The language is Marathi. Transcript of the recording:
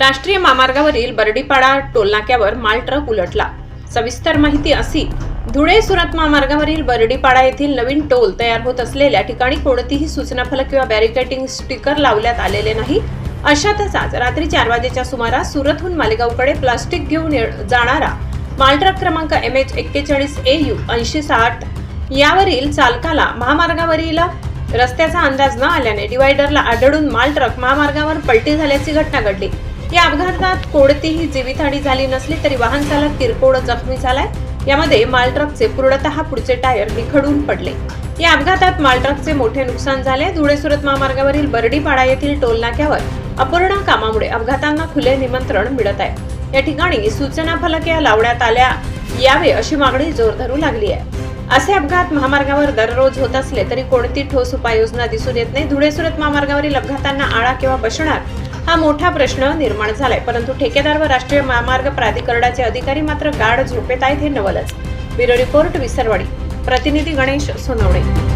राष्ट्रीय महामार्गावरील बर्डीपाडा टोलनाक्यावर माल ट्रक उलटला. सविस्तर माहिती अशी धुळे सुरत महामार्गावरील बर्डीपाडा येथील नवीन टोल तयार होत असलेल्या ठिकाणी कोणतीही सूचना फलक किंवा बॅरिकेटिंग स्टिकर लावण्यात आलेले नाही. अशातच आज रात्री चार वाजेच्या सुमारास सुरतहून मालेगावकडे प्लास्टिक घेऊन ये- जाणारा माल ट्रक क्रमांक एम एच एक्केचाळीस ए यू ऐंशी साठ यावरील चालकाला महामार्गावरील रस्त्याचा अंदाज न आल्याने डिवायडरला आढळून माल ट्रक महामार्गावर पलटी झाल्याची घटना घडली. या अपघातात कोणतीही जीवितहानी झाली नसली तरी वाहन चालक किरकोळ जखमी झालाय. यामध्ये माल ट्रकचे पूर्णतः पुढचे टायर निखडून पडले. या अपघातात माल ट्रकचे मोठे नुकसान झाले. धुळे सुरत महामार्गावरील बर्डीपाडा येथील टोल नाक्यावर अपूर्ण कामामुळे अपघातांना खुले निमंत्रण मिळत आहे. या ठिकाणी सूचना फलके लावण्यात आल्या. यावे अशी मागणी जोर धरू लागली आहे. असे अपघात महामार्गावर दररोज होत असले तरी कोणती ठोस उपाययोजना दिसून येत नाही. धुळे सुरत महामार्गावरील अपघातांना आळा किंवा बसणार हा मोठा प्रश्न निर्माण झालाय. परंतु ठेकेदार व राष्ट्रीय महामार्ग प्राधिकरणाचे अधिकारी मात्र गाढ झोपेत आहेत हे नवलच. Bureau report Visarwadi. प्रतिनिधी गणेश सोनवणे.